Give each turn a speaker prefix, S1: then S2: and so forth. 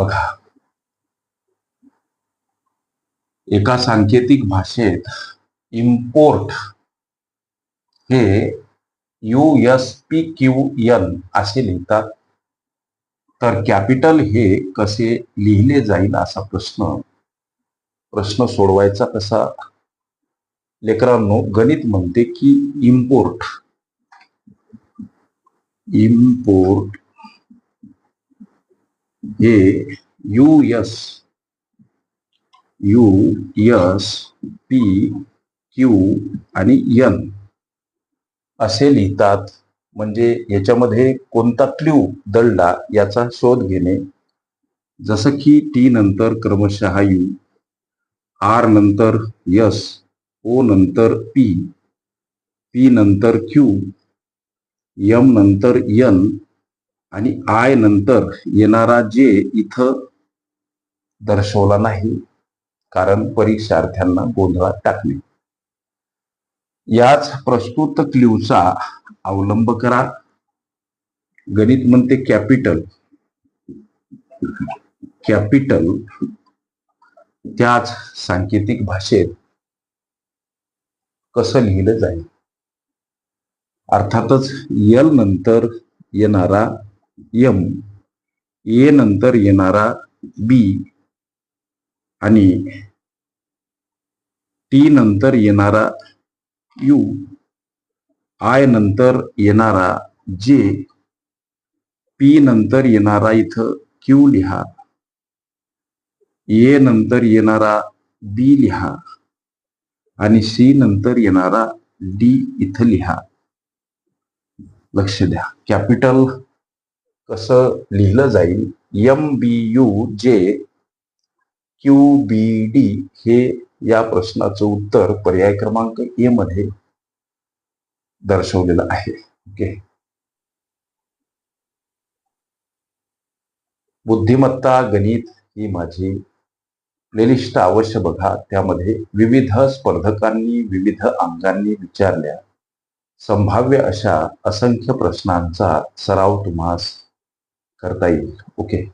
S1: बघा. एका सांकेतिक भाषेत इम्पोर्ट हे U S P Q N असे लिहितात. तर कॅपिटल हे कसे लिहिले जाईल असा प्रश्न प्रश्न सोडवायचा कसा? लेकरांनो गणित म्हणते की इम्पोर्ट इम्पोर्ट हे U S U S P Q आणि यन असे लिहितात. म्हणजे याच्यामध्ये कोणता क्ल्यू दडला याचा शोध घेणे. जसं की टी नंतर क्रमशः यू आर नंतर यस ओ नंतर पी पी नंतर क्यू यम नंतर यन आणि आय नंतर येणारा जे इथं दर्शवला नाही कारण परीक्षार्थ्यांना गोंधळात टाकणे. याच प्रस्तुत क्ल्यूचा अवलंब करा. गणित म्हणते कॅपिटल. कॅपिटल त्याच सांकेतिक भाषेत कसं लिहिलं जाईल? अर्थातच यल नंतर येणारा यम ए नंतर येणारा बी आणि टी नंतर येणारा यू आय नंतर येणारा जे पी नंतर येणारा इथं क्यू लिहा. ए नंतर येणारा बी लिहा. आणि सी नंतर येणारा डी इथं लिहा. लक्ष द्या. कॅपिटल कसं लिहिलं जाईल? M B U J Q B D हे या प्रश्नाचं उत्तर पर्याय क्रमांक ए मध्ये दर्शवलेलं आहे. ओके. बुद्धिमत्ता गणित ही माझी प्लेलिस्ट अवश्य बघा. त्यामध्ये विविध स्पर्धकांनी विविध अंगांनी विचारल्या. संभाव्य अशा असंख्य प्रश्नांचा सराव तुम्हास करता येईल. ओके.